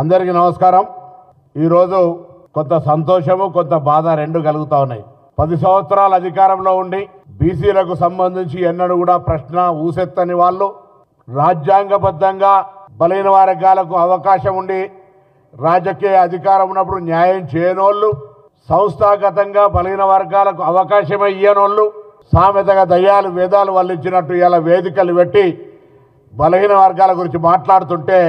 అందరికీ నమస్కారం. ఈరోజు కొంత సంతోషము కొంత బాధ రెండు కలుగుతా ఉన్నాయి. పది సంవత్సరాల అధికారంలో ఉండి బీసీలకు సంబంధించి ఎన్నడూ కూడా ప్రశ్న ఊసెత్తని వాళ్ళు రాజ్యాంగబద్ధంగా బలైన వర్గాలకు అవకాశం ఉండి రాజకీయ అధికారం ఉన్నప్పుడు న్యాయం చేయనోళ్ళు సంస్థాగతంగా బలైన వర్గాలకు అవకాశం ఇయ్యనోళ్ళు సామెతగా దయ్యాలు వేదాలు వల్లించినట్టు ఇలా వేదికలు పెట్టి బలహీన వర్గాల గురించి మాట్లాడుతుంటే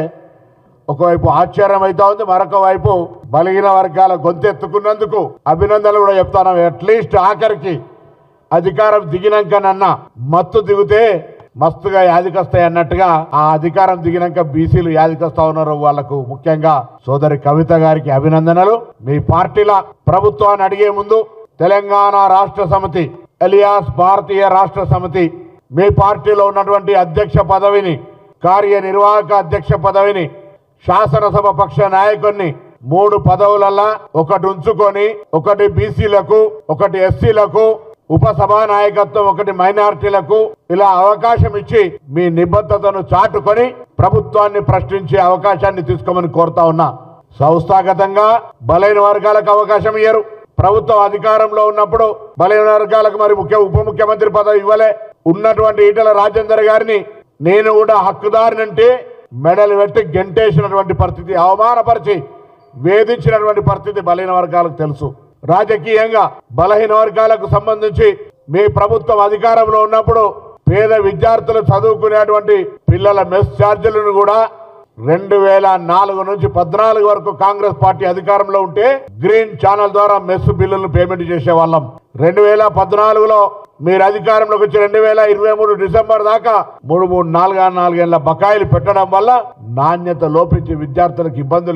ఒకవైపు ఆశ్చర్యం అవుతా ఉంది మరొక వైపు బలహీన వర్గాల గొంతెత్తుకున్నందుకు అభినందనలు కూడా చెప్తాను. అట్లీస్ట్ ఆఖరికి అధికారం దిగినాకనన్న మత్తు దిగితే మస్తుగా యాదికొస్తాయి అన్నట్టుగా ఆ అధికారం దిగినాక బీసీలు యాదికొస్తా ఉన్నారు వాళ్ళకు ముఖ్యంగా సోదరి కవిత గారికి అభినందనలు. మీ పార్టీల ప్రభుత్వాన్ని అడిగే ముందు తెలంగాణ రాష్ట్ర సమితి ఎలియాస్ భారతీయ రాష్ట్ర సమితి మీ పార్టీలో ఉన్నటువంటి అధ్యక్ష పదవిని కార్యనిర్వాహక అధ్యక్ష పదవిని శాసనసభ పక్ష నాయకుడిని మూడు పదవులల్లా ఒకటి ఉంచుకొని ఒకటి బీసీలకు ఒకటి ఎస్సీలకు ఉప సభా నాయకత్వం ఒకటి మైనారిటీలకు ఇలా అవకాశం ఇచ్చి మీ నిబద్ధతను చాటుకొని ప్రభుత్వాన్ని ప్రశ్నించే అవకాశాన్ని తీసుకోమని కోరుతా ఉన్నా. సంస్థాగతంగా బలైన వర్గాలకు అవకాశం ఇయ్యరు. ప్రభుత్వం అధికారంలో ఉన్నప్పుడు బలైన వర్గాలకు మరి ముఖ్య ఉప ముఖ్యమంత్రి పదవి ఇవ్వలే. ఉన్నటువంటి ఈటల రాజేందర్ గారిని నేను కూడా హక్కుదారునంటే మెడలు పెట్టి గెంటేసినటువంటి పరిస్థితి అవమానపరిచి వేధించినటువంటి పరిస్థితి బలహీన వర్గాలకు తెలుసు. రాజకీయంగా బలహీన వర్గాలకు సంబంధించి మీ ప్రభుత్వం అధికారంలో ఉన్నప్పుడు పేద విద్యార్థులు చదువుకునేటువంటి పిల్లల మెస్ ఛార్జీలను కూడా రెండు వేల నాలుగు నుంచి పద్నాలుగు వరకు కాంగ్రెస్ పార్టీ అధికారంలో ఉంటే గ్రీన్ ఛానల్ ద్వారా మెస్ బిల్లులను పేమెంట్ చేసేవాళ్ళం. రెండు వేల పద్నాలుగులో మీరు అధికారంలోకి వచ్చి రెండు వేల ఇరవై మూడు డిసెంబర్ దాకా మూడు మూడు నాలుగు నాలుగేళ్ళ బకాయిలు పెట్టడం వల్ల నాణ్యత లోపించి విద్యార్థులకు ఇబ్బందులు